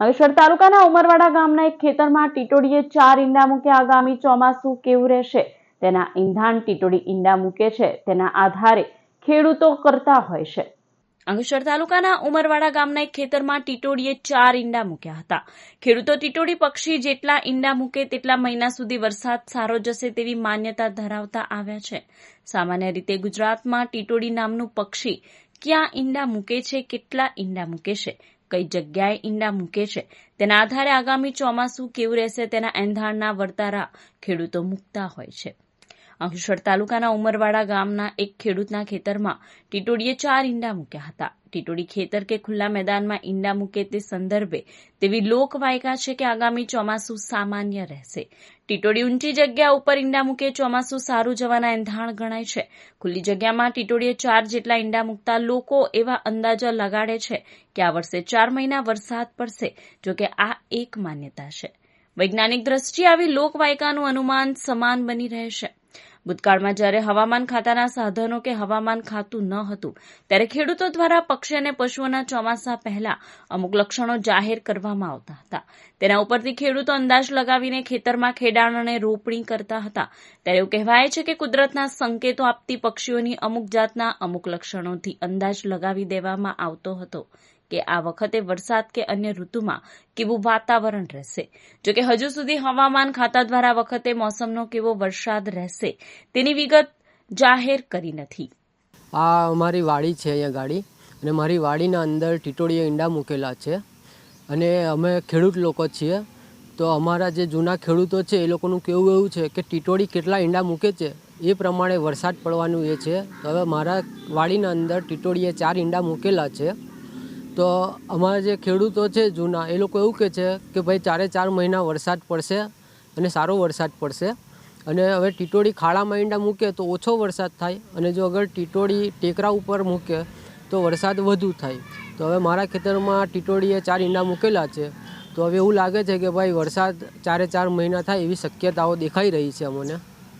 અંકલેશ્વર તાલુકાના ઉમરવાડા ગામના એક ખેતરમાં ટીટોડીએ ચાર ઈંડા મૂક્યા. આગામી ચોમાસું કેવું રહેશે? તેના ઈંધાણ ટીટોડી ઈંડા મૂકે છે. તેના આધારે ખેડૂતો કરતા હોય છે. અંગેશ્વર તાલુકાના ઉમરવાડા ગામના એક ખેતરમાં ટીટોડીએ ચાર ઈંડા મૂક્યા હતા. ખેડૂતો ટીટોડી પક્ષી જેટલા ઈંડા મૂકે તેટલા મહિના સુધી વરસાદ સારો જશે તેવી માન્યતા ધરાવતા આવ્યા છે. સામાન્ય રીતે ગુજરાતમાં ટીટોડી નામનું પક્ષી ક્યાં ઈંડા મૂકે છે, કેટલા ઈંડા મૂકે છે કઈ જગ્યાએ ઈંડા મૂકે છે. તેના આધારે આગામી ચોમાસું કેવું રહેશે તેના એંધાણના વર્તારા ખેડૂતો મૂકતા હોય છે. અંકલેશ્વર તાલુકાના ઉમરવાડા ગામના એક ખેડૂતના ખેતરમાં ટીટોડીએ ચાર ઈંડા મૂક્યા હતા. ટીટોડી ખેતર કે ખુલ્લા મેદાનમાં ઈંડા મૂકે તે સંદર્ભે તેવી લોકવાયકા છે કે આગામી ચોમાસું સામાન્ય રહેશે. ટીટોડી ઊંચી જગ્યા ઉપર ઈંડા મૂકે ચોમાસું સારું જવાના એંધાણ ગણાય છે. ખુલ્લી જગ્યામાં ટીટોડીએ ચાર જેટલા ઈંડા મૂકતા લોકો એવા અંદાજા લગાડે છે કે આ વર્ષે ચાર મહિના વરસાદ પડશે જોકે આ એક માન્યતા છે. વૈજ્ઞાનિક દ્રષ્ટિએ આવી લોકવાયકાનું અનુમાન સમાન બની રહેશે. ભૂતકાળમાં જ્યારે હવામાન ખાતાના સાધનો કે હવામાન ખાતું ન હતું, ત્યારે ખેડૂતો દ્વારા પક્ષી અને પશુઓના ચોમાસા પહેલા અમુક લક્ષણો જાહેર કરવામાં આવતા હતા. તેના ઉપરથી ખેડૂતો અંદાજ લગાવીને ખેતરમાં ખેડાણ અને રોપણી કરતા હતા. ત્યારે એવું કહેવાય છે કે કુદરતના સંકેતો આપતી પક્ષીઓની અમુક જાતના અમુક લક્ષણોથી અંદાજ લગાવી દેવામાં આવતો હતો. કે આ વખતે વરસાદ કે અન્ય ઋતુમાં કેવું વાતાવરણ રહેશે? જોકે હજુ સુધી હવામાન ખાતા દ્વારા વખતે મોસમનો કેવો વરસાદ રહેશે તેની વિગત જાહેર કરી નથી. આ અમારી વાડી છે અહીંયા ગાડી અને મારી વાડીના અંદર ટીટોળીએ ઈંડા મૂકેલા છે અને અમે ખેડૂત લોકો છીએ. તો અમારા જે જૂના ખેડૂતો છે એ લોકોનું કેવું એવું છે કે ટીટોળી કેટલા ઈંડા મૂકે છે એ પ્રમાણે વરસાદ પડવાનું એ છે. તો હવે મારા વાડીના અંદર ટીટોળીએ ચાર ઈંડા મૂકેલા છે. તો અમારા જે ખેડૂતો છે જૂના, એ લોકો એવું કહે છે કે ભાઈ ચારે ચાર મહિના વરસાદ પડશે અને સારો વરસાદ પડશે. અને હવે ટીટોળી ખાડામાં ઈંડા મૂકે તો ઓછો વરસાદ થાય અને જો અગર ટીટોળી ટેકરા ઉપર મૂકે તો વરસાદ વધુ થાય. તો હવે મારા ખેતરમાં ટીટોળીએ ચાર ઈંડા મૂકેલા છે. તો હવે એવું લાગે છે કે ભાઈ વરસાદ ચારે ચાર મહિના થાય એવી શક્યતાઓ દેખાઈ રહી છે અમને.